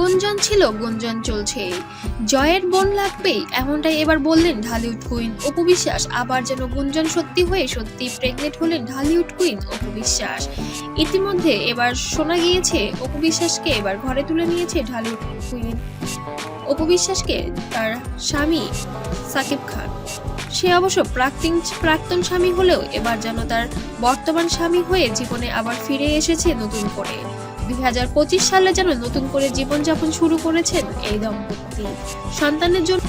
গুঞ্জন ছিল, গুঞ্জন চলছে জয়ের বোন লাগবেই, এমনটাই এবার বললেন ঢালিউড কুইন অপু বিশ্বাস। আবার যেন গুঞ্জন সত্যি হয়ে সত্যি প্রেগনেন্ট হলেন ঢালিউড কুইন অপু বিশ্বাস। ইতিমধ্যে এবার শোনা গিয়েছে, অপু বিশ্বাসকে এবার ঘরে তুলে নিয়েছে ঢালিউড কুইন অপু বিশ্বাসকে তার স্বামী সাকিব খান। সে অবশ্য প্রাক্তন প্রাক্তন স্বামী হলেও এবার যেন তার বর্তমান স্বামী হয়ে জীবনে আবার ফিরে এসেছে নতুন করে। দুই হাজার পঁচিশ সালে যেন নতুন করে জীবনযাপন শুরু করেছেন এই দম্পতি। সন্তানের জন্য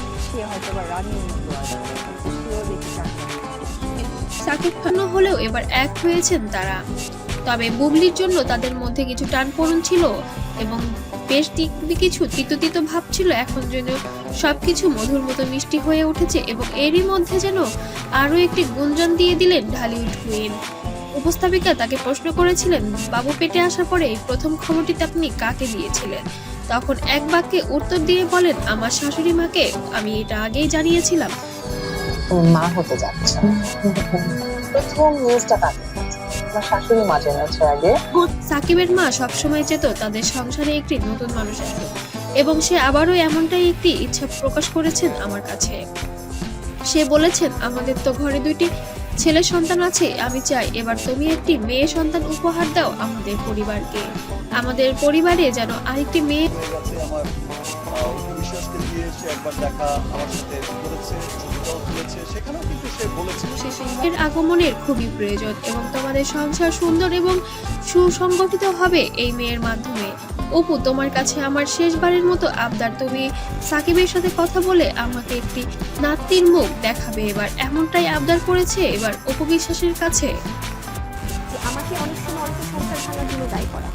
সাকিব খানও হলেও এবার এক হয়েছেন তারা। তবে বুবলির জন্য তাদের মধ্যে কিছু টানপোড়েন ছিল এবং বেশ দিক কিছু তিতো তিতো ভাব ছিল। এখন যেন সবকিছু মধুর মতো মিষ্টি হয়ে উঠেছে এবং এরই মধ্যে যেন আরও একটি গুঞ্জন দিয়ে দিলেন ঢালিউড কুইন। উপস্থাপিকা তাকে প্রশ্ন করেছিলেন বাবু পেটে আসার পরে এই প্রথম খবরটিতে আপনি কাকে দিয়েছিলেন? তখন এক বাক্যে উত্তর দিয়ে বলেন আমার শাশুড়ি মাকে আমি এটা আগেই জানিয়েছিলাম। মা হতে যাচ্ছে। প্রথম নিউজটা কাকে আমার শাশুড়ি মা জেনেছে আগে। সাকিবের মা সবসময় চেত তাদের সংসারে একটি নতুন মানুষ আসবে এবং সে আবারও এমনটাই একটি ইচ্ছা প্রকাশ করেছেন আমার কাছে। সে বলেছেন আমাদের তো ঘরে দুইটি ছেলে সন্তান আছে, আমি চাই এবার তুমি একটি মেয়ে সন্তান উপহার দাও আমাদের পরিবারকে। আমাদের পরিবারে যেন আরেকটি মেয়ে এর আগমনের খুবই প্রয়োজন এবং তোমাদের সংসার সুন্দর এবং সুসংগঠিত হবে এই মেয়ের মাধ্যমে। অপু, তোমার কাছে আমার শেষবারের মতো আবদার। তুমি সাকিবের সাথে কথা বলে আমাকে একটি নাতির মুখ দেখাবে। এবার এমনটাই আবদার করেছে এবার অপু বিশ্বাসের কাছে। আমাকে অনেক সময় অল্প সংসার ভাঙার জন্য দায়ী করা।